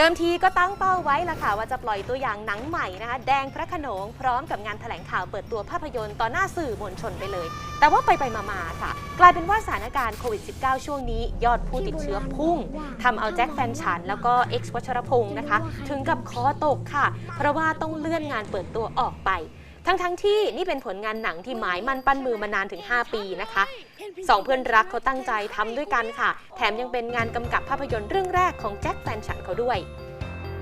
เดิมทีก็ตั้งเป้าไว้ละค่ะว่าจะปล่อยตัวอย่างหนังใหม่นะคะ แดงพระขนงพร้อมกับงานแถลงข่าวเปิดตัวภาพยนตร์ต่อหน้าสื่อมวลชนไปเลย แต่ว่าไปไปๆมาๆค่ะ กลายเป็นว่าสถานการณ์โควิด -19 ช่วงนี้ ยอดผู้ติดเชื้อพุ่งทำเอาแจ็คแฟนฉัน แล้วก็เอ็กซ์วัชรพงศ์นะคะ ถึงกับคอตกค่ะ เพราะว่าต้องเลื่อนงานเปิดตัวออกไป ทั้งๆทที่นี่เป็นผลงานหนังที่หมายมั่นปั้นมือมานานถึง 5 ปีนะคะสองเพื่อนรักเขาตั้งใจทำด้วยกันค่ะ แถมยังเป็นงานกำกับภาพยนตร์เรื่องแรกของแจ็คแฟนฉันเขาด้วย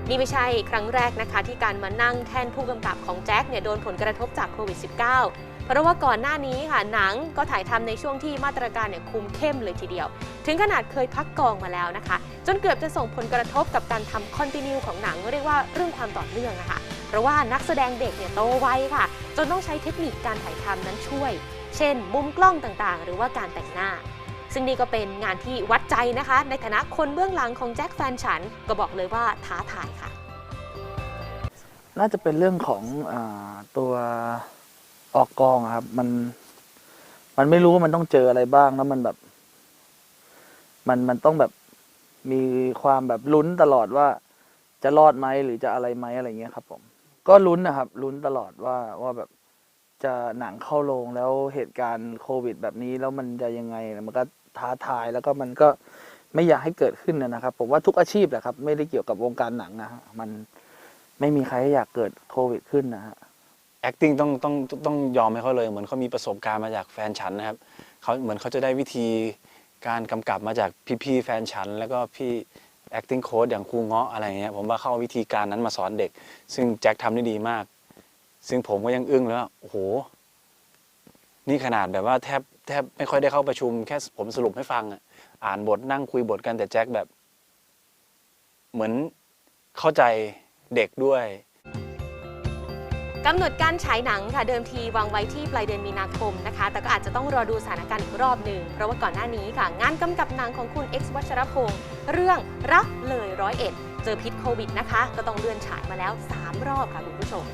นี่ไม่ใช่ครั้งแรกนะคะ ที่การมานั่งแทนผู้กำกับของแจ็คเนี่ยโดนผลกระทบจากโควิด -19 เพราะว่าก่อนหน้านี้ค่ะหนังก็ถ่ายทำในช่วงที่มาตรการเนี่ยคุมเข้มเลยทีเดียว ถึงขนาดเคยพักกองมาแล้วนะคะ จนเกือบจะส่งผลกระทบกับการทำคอนติเนียของหนังเรียกว่าเรื่องความต่อเนื่องอะค่ะเพราะว่านักแสดงเด็กเนี่ยโตไวค่ะ จนต้องใช้เทคนิคการถ่ายทำนั้นช่วย เช่น มุมกล้องต่างๆ หรือว่าการแต่งหน้า ซึ่งนี่ก็เป็นงานที่วัดใจนะคะ ในฐานะคนเบื้องหลังของแจ็คแฟนฉัน ก็บอกเลยว่าท้าทายค่ะ น่าจะเป็นเรื่องของอตัวออกกองครับ มัน มันไม่รู้ว่ามันต้องเจออะไรบ้างแล้วมันแบบ มันมันต้องแบบมีความแบบลุ้นตลอดว่าจะรอดไหมหรือจะอะไรไหมอะไรเงี้ยครับผม ก็ลุ้นนะครับลุ้นตลอดว่าว่าแบบจะหนังเข้าโรงแล้วเหตุการณ์โควิด แบบนี้แล้วมันจะยังไงมันก็ท้าทายแล้วก็มันก็ไม่อยากให้เกิดขึ้นนะครับ ผมว่าทุกอาชีพแหละครับ ไม่ได้เกี่ยวกับวงการหนังนะฮะมันไม่มีใครอยากเกิดโควิดขึ้นนะฮะ acting ต้องต้องต้องยอมให้เขาเลย เหมือนเขามีประสบการณ์มาจากแฟนฉันนะครับเขาเหมือนเขาจะได้วิธีการกำกับมาจากพี่ๆแฟนฉัน แล้วก็พี่ acting coach อย่างครูเงาะอะไรเงี้ยผมว่าเข้าวิธีการนั้นมาสอนเด็ก ซึ่งแจ็คทำได้ดีมาก ซึ่งผมก็ยังอึ้งเลยว่าโอ้โห นี่ขนาดแบบว่าแทบแทบไม่ค่อยได้เข้าประชุมแค่ผมสรุปให้ฟังอะอ่านบทนั่งคุยบทกันแต่แจ็คแบบ เหมือนเข้าใจเด็กด้วย กำหนดการฉายหนังค่ะเดิมทีวางไว้ที่ปลายเดือนมีนาคมนะคะ แต่ก็อาจจะต้องรอดูสถานการณ์อีกรอบหนึ่งเพราะว่าก่อนหน้านี้ค่ะ งานกำกับหนังของคุณเอ็กซ์วัชรพงศ์เรื่องรักเลยร้อยเอ็ดเจอพิษโควิดนะคะ ก็ต้องเลื่อนฉายมาแล้ว 3 รอบค่ะคุณผู้ชม